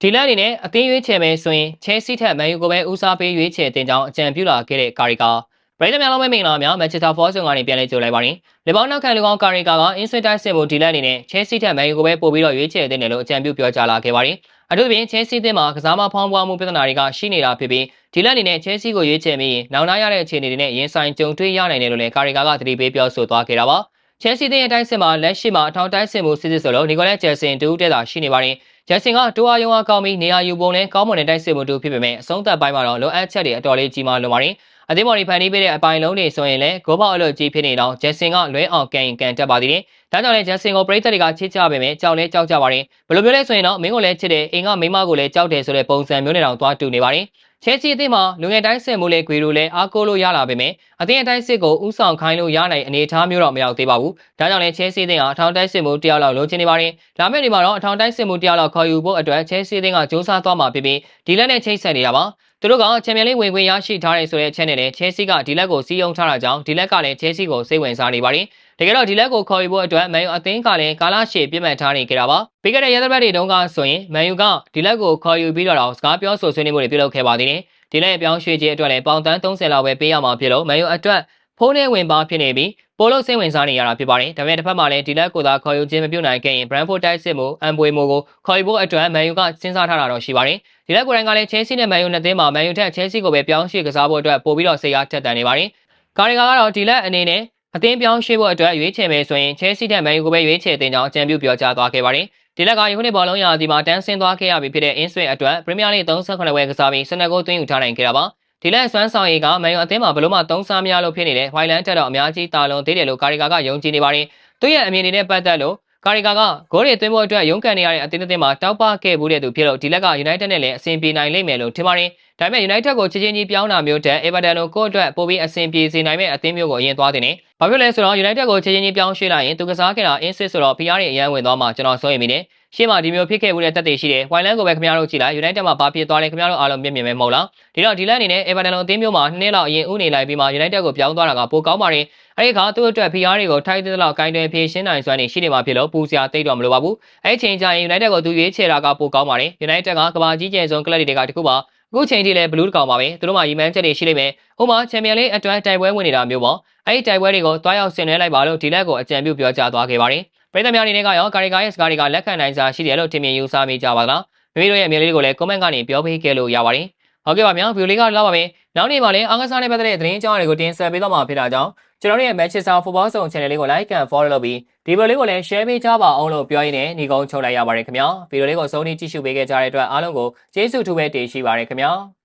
ဒီလက်အနေနဲ့အသင်းရွေးချယ်မယ်ဆိုရင်ချဲစီထက်မန်ယူကိုပဲဦးစားပေးရွေးချယ်တင်ကြောင်းအကြံပြုလာခဲ့တဲ့ကာရီကာပရိသတ်များလုံးပဲမင်္ဂလာများမန်ချက်စတာဖော့ဆုံကနေပြန်လဲကြိုလိုက်ပါရင်လေဘောင်းနောက်ခံလူကောင်းကာရီကာကအင်းဆွေတိုက်စစ်မှုဒီလက်အနေနဲ့ချဲစီထက်မန်ယူကိုပဲပို့ပြီးတော့ရွေးချယ်တင်တယ်လို့အကြံပြုပြောကြားလာခဲ့ပါတယ်အထူးသဖြင့်ချဲစီတင်မှာကစားမဖောင်းပွားမှုပြဿနာတွေကရှိနေတာဖြစ်ပြီးဒီလက်အနေနဲ့ချဲစီကိုရွေးချယ်ပြီးနောက်နားရတဲ့အခြေအနေတွေနဲ့ရင်ဆိုင်ကြုံတွေ့ရနိုင်တယ်လို့လည်းကာရီကာကသတိပေးပြောဆိုသွားခဲ့တာပါ ချဲစီတင်ရဲ့တိုက်စစ်မှာလက်ရှိမှာအထောင်တိုက်စစ်မှုစစ်စစ်ဆိုလို့နီကိုလက်ဂျယ်ဆင်တူးတက်တာရှိနေပါတယ်ဂျက်ဆင်ကတိုးအားယုံအားကောင်းပြီးနေရာယူပုံနဲ့ကောင်းမွန်တဲ့တိုက်စစ်မှုတူဖြစ်ပေမဲ့အဆုံးသက်ပိုင်းမှာတော့လိုအပ်ချက်တွေအတော်လေးကြီးမားလွန်ပါတယ်။ အသင်းမော်ဒီဖန်တီးပေးတဲ့အပိုင်းလုံးတွေဆိုရင်လည်းဂိုးပေါက်အလို့ကြီးဖြစ်နေတော့ဂျက်ဆင်ကလွဲအောင်ကန်ရင်ကန်တက်ပါသေးတယ်။ဒါကြောင့်လည်းဂျက်ဆင်ကိုပရိသတ်တွေကချစ်ကြပေမဲ့ကြောက်လဲကြောက်ကြပါတယ်။ဘယ်လိုမျိုးလဲဆိုရင်တော့မင်းကိုလည်းချစ်တယ်အိမ်ကမိမကိုလည်းကြောက်တယ်ဆိုတဲ့ပုံစံမျိုးနဲ့တောင်သွားတူနေပါတယ်။ချဲစီအသင်းမှာလူငယ်တိုင်းစစ်မှုလေးဂွေလိုလည်းအားကိုးလို့ရလာပေမဲ့အသင်းအတိုင်းစစ်ကိုဥဆောင်ခိုင်းလို့ရနိုင်အနေအထားမျိုးတော့မရောက်သေးပါဘူး။ဒါကြောင့်လည်းချဲစီအသင်းဟာအထောင်တိုင်းစစ်မှုတယောက်လောက်လိုချင်နေပါတယ်။လာမယ့်ဒီမှာတော့အထောင်တိုင်းစစ်မှုတယောက်လောက်ခေါ်ယူဖို့အတွက်ချဲစီအသင်းကစ조사သွားမှာဖြစ်ပြီးဒီလက်နဲ့ချိတ်ဆက်နေတာပါ။ သူတို့ကချန်ပီယံလိဝင်ခွင့်ရရှိထားတဲ့ဆိုတဲ့ချက်နဲ့လည်းချဲစီကဒီလက်ကိုစီးယုံထားတာကြောင့်ဒီလက်ကလည်းချဲစီကိုစိတ်ဝင်စားနေပါတယ်။တကယ်တော့ဒီလက်ကိုခေါ်ယူဖို့အတွက်မန်ယူအသင်းကလည်းကာလာရှေပြစ်မှတ်ထားနေကြတာပါ။ပြီးခဲ့တဲ့ရသဘက်တွေတုန်းကဆိုရင်မန်ယူကဒီလက်ကိုခေါ်ယူပြီးတော့စကားပြောဆိုဆွေးနွေးမှုတွေပြုလုပ်ခဲ့ပါသေးတယ်။ဒီလက်ပြောင်းရွှေ့ခြင်းအတွက်လည်းပေါင်တန်း30လောက်ပဲပေးရမှာဖြစ်လို့မန်ယူအတွက် ဖိုးနဲ့ဝင်ပါဖြစ်နေပြီးပိုလို့စိတ်ဝင်စားနေရတာဖြစ်ပါတယ်။ဒါပေမဲ့တစ်ဖက်မှာလည်းဒီလက်ကိုသာခေါ်ယူခြင်းမပြုနိုင်ခဲ့ရင် Brentford တိုက်စစ်မှုအမ်ပွေမိုကိုခေါ်ယူဖို့အတွက်မန်ယူကစဉ်းစားထားတာတော့ရှိပါတယ်။ဒီလက်ကိုယ်တိုင်ကလည်း Chelsea နဲ့ Man U နှစ်သင်းမှာ Man U ထက် Chelsea ကိုပဲပြောင်းရွှေ့ကစားဖို့အတွက်ပို့ပြီးတော့စိတ်အားထက်သန်နေပါတယ်။ကာရီကာကတော့ဒီလက်အနေနဲ့အသင်းပြောင်းရွှေ့ဖို့အတွက်ရွေးချယ်မယ်ဆိုရင် Chelsea နဲ့ Man U ကိုပဲရွေးချယ်တင်ကြောင်းအကြံပြုပြောကြားသွားခဲ့ပါတယ်။ဒီလက်ကယခုနှစ်ဘောလုံးရာသီမှာတန်းဆင်းသွားခဲ့ရပြီဖြစ်တဲ့ Insway အတွက် Premier League 38ဝယ်ကစားပြီးစနဂိုးသွင်းယူထားနိုင်ခဲ့တာပါ။ ဒီလက်ဆွမ်းဆောင်ရည်ကမန်ယူအသင်းမှာဘလို့မှသုံးစားမရလို့ဖြစ်နေတဲ့ Highland တက်တော့အများကြီးတာလွန်သေးတယ်လို့ကာရီကာကယုံကြည်နေပါတယ်။သူ့ရဲ့အမြင်တွေနဲ့ပတ်သက်လို့ကာရီကာကဂိုးတွေသွင်းဖို့အတွက်ရုန်းကန်နေရတဲ့အသင်းအသင်းမှာတောက်ပခဲ့မှုတဲ့သူဖြစ်လို့ဒီလက်က United နဲ့လည်းအဆင်ပြေနိုင်လိမ့်မယ်လို့ထင်ပါတယ်။ဒါပေမဲ့ United ကိုချစ်ချင်းကြီးပြောင်းတာမျိုးတဲ့ Everton ကိုကိုယ့်အတွက်ပိုပြီးအဆင်ပြေစေနိုင်မဲ့အသင်းမျိုးကိုအရင်သွားတင်နေ။ဘာဖြစ်လဲဆိုတော့ United ကိုချစ်ချင်းကြီးပြောင်းရွှေ့လိုက်ရင်သူကစားခဲ့တာ insist ဆိုတော့ PR တွေအရန်ဝင်သွားမှကျွန်တော်စိုးရိမ်မိတယ်။ ရှေ့မှာဒီမျိုးဖြစ်ခဲ့မှုတဲ့တက်တွေရှိတယ်။ Wildland ကိုပဲခင်ဗျားတို့ကြည့်လိုက် United မှာဘာဖြစ်သွားလဲခင်ဗျားတို့အားလုံးမျက်မြင်ပဲမဟုတ်လား။ဒီတော့ဒီလက်အနေနဲ့ Everton လိုအသင်းမျိုးမှာနှစ်လောက်အရင်ဥနေလိုက်ပြီးမှ United ကိုပြောင်းသွားတာကပိုကောင်းပါတယ်။အဲဒီခါသူ့အတွက် PR တွေကိုထိုက်တဲ့လောက်ကိုင်းတွယ်ဖြည့်ရှင်းနိုင်စွမ်းနေရှိနေမှာဖြစ်လို့ပူစရာတိတ်တော့မလိုပါဘူး။အဲဒီချိန်ကျရင် United ကိုသူရွေးချယ်တာကပိုကောင်းပါတယ်။ United ကကမ္ဘာကြီးကျယ်ဆုံးကလပ်တွေကတခုပါအခုချိန်ထိလည်းဘလူးတကောင်ပါပဲသူတို့မှရီမန်းချက်တွေရှိလိမ့်မယ်။ဥပမာချန်ပီယံလိအတွက်တိုက်ပွဲဝင်နေတာမျိုးပေါ့။အဲဒီတိုက်ပွဲတွေကိုတွားရောက်ဆင်နွှဲလိုက်ပါလို့ဒီလက်ကိုအကြံပြုပြောကြားသွားခဲ့ပါတယ်။ ပြည်သက်များအနေနဲ့ကရောကာရီကာရဲ့စကားတွေကလက်ခံနိုင်စာရှိတယ်လို့ထင်မြင်ယူဆမိကြပါလား။မိမိတို့ရဲ့အမြင်လေးတွေကိုလည်း comment ကနေပြောပေးခဲ့လို့ရပါတယ်။ဟုတ်ကဲ့ပါဗျာဗီဒီယိုလေးကလောက်ပါမယ်။နောက်နေ့မှာလည်းအားကစားနဲ့ပတ်သက်တဲ့သတင်းအကြောင်းတွေကိုတင်ဆက်ပေးသွားမှာဖြစ်တာကြောင့်ကျွန်တော်တို့ရဲ့ Manchester Football Zone Channel လေးကို like and follow လုပ်ပြီးဒီဗီဒီယိုလေးကိုလည်း share ပေးကြပါအောင်လို့ပြောရင်းနဲ့ညီကုန်းချုပ်လိုက်ရပါတယ်ခင်ဗျာ။ဗီဒီယိုလေးကိုဆုံးဖြတ်ကြည့်ရှုပေးခဲ့ကြတဲ့အတွက်အားလုံးကိုကျေးဇူးထူးပဲတင်ရှိပါရခင်ဗျာ။